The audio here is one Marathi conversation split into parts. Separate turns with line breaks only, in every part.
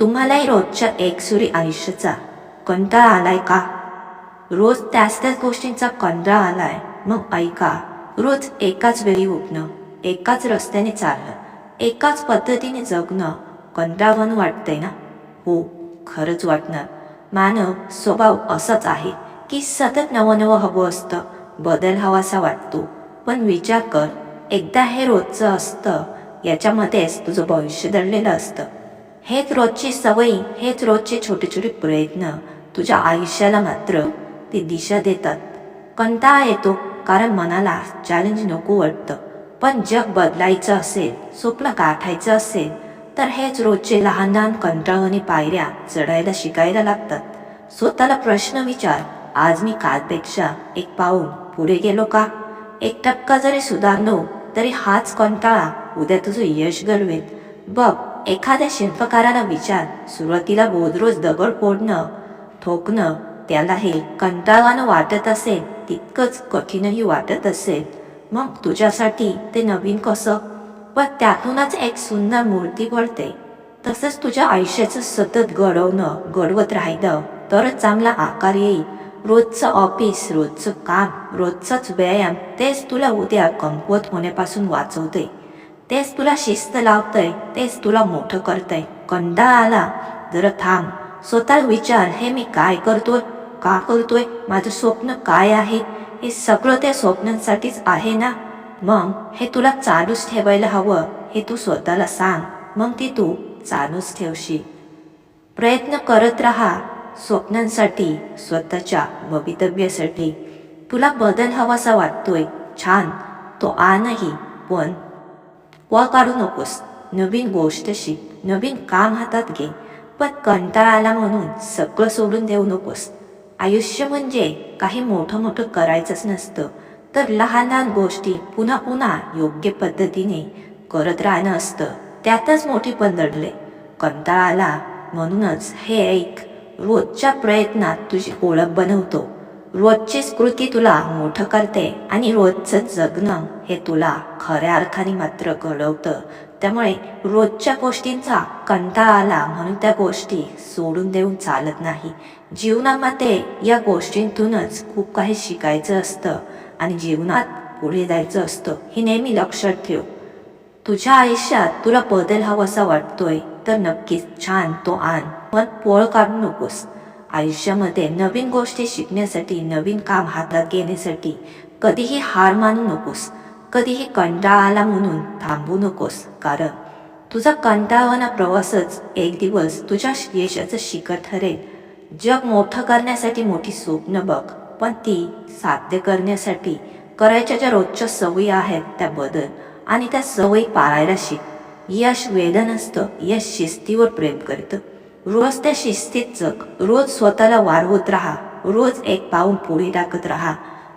तुम्हालाही रोजच्या एकसुरी आयुष्याचा कंटाळा आलाय का? रोज त्याच त्याच गोष्टींचा कंटाळा आलाय. मग ऐका रोज एकाच वेळी उठणं एकाच रस्त्याने चालणं एकाच पद्धतीने जगणं कंटाळवाणं वाटतंय ना? हो खरंच वाटणार. मानव स्वभाव असाच आहे की सतत नवं नवं हवं असतं बदल हवासा वाटतो. पण विचार कर एकदा हे रोजचं असतं याच्यामध्येच तुझं भविष्य दडलेलं असतं. हेच रोजची सवयी हेच रोजचे छोटे छोटे प्रयत्न तुझ्या आयुष्याला मात्र ती दिशा देतात. कंटाळा येतो कारण मनाला चॅलेंज नको वाटतं. पण जग बदलायचं असेल स्वप्न गाठायचं असेल तर हेच रोजचे लहान लहान कंटाळवणी पायऱ्या चढायला शिकायला लागतात. स्वतःला प्रश्न विचार आज मी कालपेक्षा एक पाऊल पुढे गेलो का? एक टक्का जरी सुधारलो तरी हाच कंटाळा उद्या तुझं यश घडवेल. बघ एखाद्या शिल्पकाराला विचार सुरुवातीला रोज दगड फोडणं ठोकणं त्याला हे कंटाळवानं वाटत असेल तितकंच कठीणही वाटत असेल मग तुझ्यासाठी ते नवीन कसं? पण त्यातूनच एक सुंदर मूर्ती घडते. तसंच तुझ्या आयुष्याचं सतत घडवणं घडवत राहिलं तरच चांगला आकार येईल. रोजचं ऑफिस रोजचं काम रोजचाच व्यायाम तेच तुला उद्या कमकुवत होण्यापासून वाचवते. तेच तुला शिस्त लावतंय तेच तुला मोठं करतंय. कंटाळा आला जरा थांब. स्वतः विचार हे मी काय करतोय? का करतोय? माझं स्वप्न काय आहे? हे सगळं त्या स्वप्नांसाठीच आहे ना? मग हे तुला चालूच ठेवायला हवं हे तू स्वतःला सांग. मग ती तू चालूच ठेवशील. प्रयत्न करत राहा स्वप्नांसाठी स्वतःच्या भवितव्यासाठी. तुला बदल हवासा वाटतोय. छान. तो आ नाही पण व काढू नकोस नवीन गोष्ट शिक नवीन काम हातात घे पण कंटाळा आला म्हणून सगळं सोडून देऊ नकोस आयुष्य म्हणजे काही मोठं मोठं करायचंच नसतं तर लहान लहान गोष्टी पुन्हा पुन्हा योग्य पद्धतीने करत राहणं असतं त्यातच मोठी पण कंटाळा आला म्हणूनच हे ऐक रोजच्या प्रयत्नात तुझी ओळख बनवतो रोजचीच कृती तुला मोठं करते आणि रोजचं जगणं हे तुला खऱ्या अर्थाने मात्र घडवतं. त्यामुळे रोजच्या गोष्टींचा कंटाळा आला म्हणून त्या गोष्टी सोडून देऊन चालत नाही. जीवनामध्ये या गोष्टींतूनच खूप काही शिकायचं असतं आणि जीवनात पुढे जायचं असतं हे नेहमी लक्षात ठेव. तुझ्या आयुष्यात तुला बदल हवासा वाटतोय तर नक्कीच छान तो आण. पण पोळ काढू नकोस. आयुष्यामध्ये नवीन गोष्टी शिकण्यासाठी नवीन काम हातात घेण्यासाठी कधीही हार मानू नकोस. कधीही कंटाळा आला म्हणून थांबू नकोस. कारण तुझा कंटाळवाना प्रवासच एक दिवस तुझ्या यशाचं शिखर ठरेल. जग मोठं करण्यासाठी मोठी स्वप्न बघ पण ती साध्य करण्यासाठी करायच्या ज्या रोजच्या सवयी आहेत त्या बदल आणि त्या सवयी पाळायला शिक. यश वेद नसतं यश शिस्तीवर प्रेम करतं. रोज त्या शिस्तीत जग. रोज स्वतःला वाढवत राहा. रोज एक पाऊल पुढे टाकत राहा.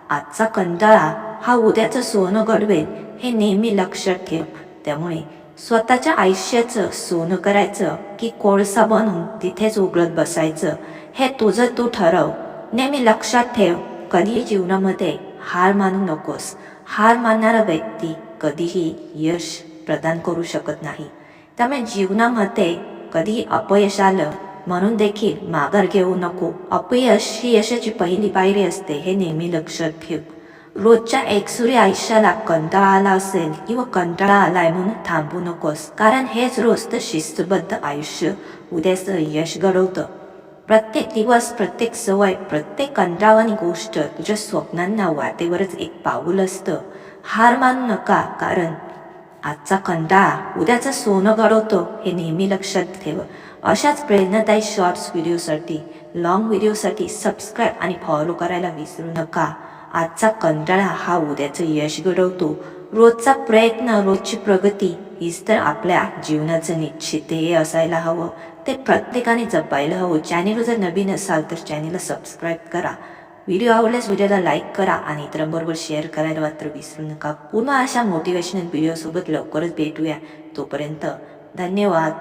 आजचा कंटाळा हा उद्याचं सोनं घडवेल हे नेहमी लक्षात ठेव. त्यामुळे स्वतःच्या आयुष्याचं सोनं करायचं की कोळसा बनून तिथेच उघडत बसायचं हे तुझं तू ठरव. नेहमी लक्षात ठेव कधीही जीवनामध्ये हार मानू नकोस. हार मानणारा व्यक्ती कधीही यश प्रदान करू शकत नाही. त्यामुळे जीवनामध्ये कधी अपयश आलं म्हणून देखील माघार घेऊ नको. अपयश ही यशाची पहिली पायरी असते हे नेहमी लक्षात ठेव. रोजच्या एकसुरी आयुष्याला कंटाळा आला असेल किंवा कंटाळा आलाय म्हणून थांबू नकोस कारण हेच रोज तर शिस्तबद्ध आयुष्य. उद्याचं यश घडवतं. प्रत्येक दिवस प्रत्येक सवय प्रत्येक कंटाळवानी गोष्ट तुझ्या स्वप्नांना वाटेवरच एक पाऊल असतं. हार मानू नका कारण आजचा कंटाळा उद्याचं सोनं घडवतो हे नेहमी लक्षात ठेव. अशाच प्रेरणादायी शॉर्ट्स व्हिडिओसाठी लॉंग व्हिडिओसाठी सबस्क्राईब आणि फॉलो करायला विसरू नका. आजचा कंटाळा हा उद्याचं यश घडवतो. रोजचा प्रयत्न रोजची प्रगती हीच तर आपल्या जीवनाचं निश्चित ध्येय असायला हवं. ते प्रत्येकाने जपायला हवं. चॅनेल जर नवीन असाल तर चॅनेलला सबस्क्राईब करा. व्हिडिओ आवडल्यास व्हिडिओला लाईक करा आणि इतरांबरोबर शेअर करायला मात्र विसरू नका. पुन्हा अशा मोटिवेशनल व्हिडिओसोबत लवकरच भेटूया. तोपर्यंत धन्यवाद.